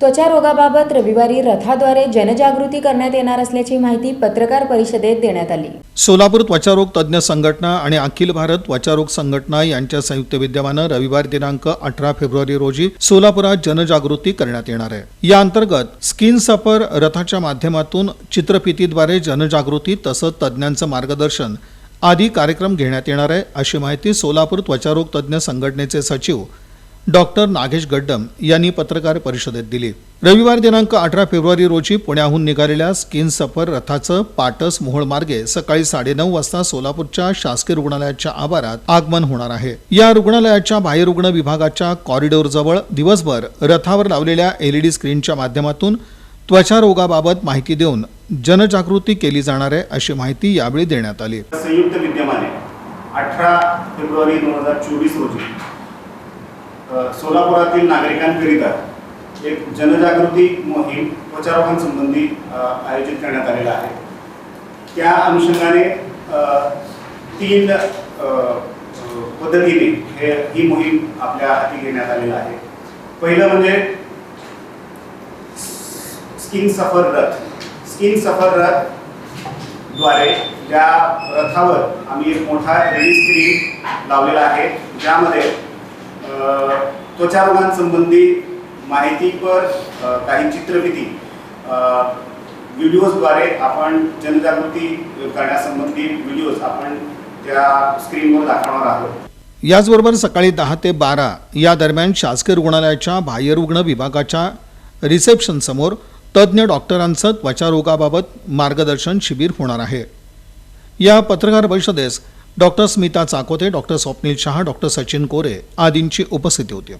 त्वचा रोगाबाबत रविवारी रथाद्वारे जनजागृती करण्यात येणार असल्याची माहिती पत्रकार परिषदेत देण्यात आली. सोलापूर त्वचारोग तज्ज्ञ संघटना आणि अखिल भारत त्वचारोग संघटना यांच्या संयुक्त विद्यमानं रविवार दिनांक अठरा फेब्रुवारी रोजी सोलापुरात जनजागृती करण्यात येणार आहे. या अंतर्गत स्किन सफर रथाच्या माध्यमातून चित्रफितीद्वारे जनजागृती तसंच तज्ज्ञांचं मार्गदर्शन आदी कार्यक्रम घेण्यात येणार आहे अशी माहिती सोलापूर त्वचारोग तज्ज्ञ संघटनेचे सचिव डॉक्टर नागेश गड्डम यांनी पत्रकार परिषदेत दिली. रविवार दिनांक अठरा फेब्रुवारी रोजी पुण्याहून निघालेल्या स्किन सफर रथाचं पाटस मोहोळ मार्गे सकाळी साडेनऊ वाजता सोलापूरच्या शासकीय रुग्णालयाच्या आवारात आगमन होणार आहे. या रुग्णालयाच्या बाह्यरुग्ण विभागाच्या कॉरिडोरजवळ दिवसभर रथावर लावलेल्या एलईडी स्क्रीनच्या माध्यमातून त्वचा रोगाबाबत माहिती देऊन जनजागृती केली जाणार आहे अशी माहिती यावेळी देण्यात आली. संयुक्त विद्यमाने अठरा फेब्रुवारी दोन हजार चोवीस रोजी सोलापुरातील नागरिकांकरिता एक जनजागृती मोहीम त्वचारोगांसंबंधी आयोजित करण्यात आलेला आहे. त्या अनुषंगाने तीन पद्धतीने हे ही मोहीम आपल्या हाती घेण्यात आलेली आहे. पहिलं म्हणजे स्किन सफर रथ. स्किन सफर रथद्वारे ज्या रथावर आम्ही एक मोठा एल स्क्रीन लावलेला आहे ज्यामध्ये त्वचारोगांसंबंधी माहितीपर काही चित्रफिती व्हिडिओजद्वारे आपण जनजागृती करण्यासंबंधी व्हिडिओज आपण त्या स्क्रीनवर दाखवणार आहोत. याचबरोबर सकाळी दहा ते बारा या दरम्यान शासकीय रुग्णालयाच्या बाह्यरुग्ण विभागाच्या रिसेप्शनसमोर तज्ज्ञ डॉक्टरांचं त्वचारोगाबाबत मार्गदर्शन शिबिर होणार आहे. या पत्रकार परिषदेस doctor Smita Chakote doctor Swapnil Shah doctor Sachin Kore आदींची उपस्थिती होती.